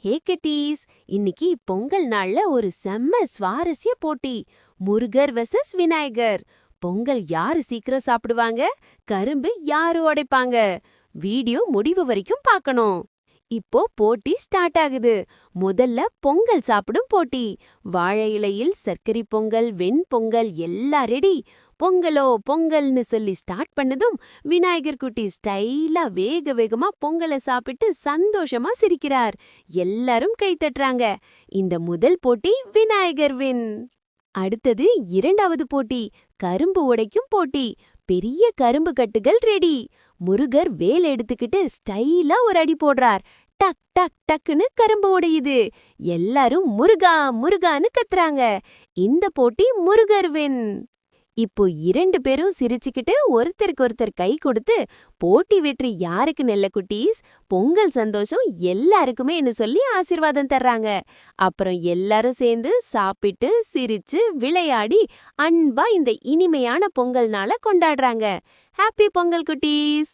ஹே கட்டீஸ் இன்னைக்கு பொங்கல் நாள்ல ஒரு செம்ம சுவாரஸ்ய போட்டி. முருகர் வெர்சஸ் விநாயகர். பொங்கல் யாரு சீக்கிரம் சாப்பிடுவாங்க? கரும்பு யாரு உடைப்பாங்க? வீடியோ முடிவு வரைக்கும் பார்க்கணும். இப்போ போட்டி ஸ்டார்ட் ஆகுது. முதல்ல பொங்கல் சாப்பிடும் போட்டி. வாழை இலையில் சர்க்கரை பொங்கல் வெண்பொங்கல் எல்லாம் ரெடி பொங்கலோ பொங்கல்னு சொல்லி ஸ்டார்ட் பண்ணதும் விநாயகர் குட்டி ஸ்டைலா வேக வேகமா பொங்கலை சாப்பிட்டு சந்தோஷமா சிரிக்கிறார். எல்லாரும் கை தட்டுறாங்க. இந்த முதல் போட்டி விநாயகர் வின். அடுத்தது இரண்டாவது போட்டி கரும்பு உடைக்கும் போட்டி. பெரிய கரும்பு கட்டுகள் ரெடி முருகர் வேல் எடுத்துக்கிட்டு ஸ்டைலா ஒரு அடி போடுறார். டக் டக் டக்குன்னு கரும்பு உடையுது. எல்லாரும் முருகா முருகான்னு கத்துறாங்க. இந்த போட்டி முருகர் வின் இப்போ இரண்டு பேரும் சிரிச்சுக்கிட்டு ஒருத்தருக்கு ஒருத்தர் கை கொடுத்து போட்டி வெற்றி யாருக்கு நெல்ல குட்டீஸ்? பொங்கல் சந்தோஷம் எல்லாருக்குமே என்ன சொல்லி ஆசீர்வாதம் தர்றாங்க. அப்புறம் எல்லாரும் சேர்ந்து சாப்பிட்டு சிரிச்சு விளையாடி அன்பா இந்த இனிமையான பொங்கல்னால கொண்டாடுறாங்க. ஹாப்பி பொங்கல் குட்டீஸ்!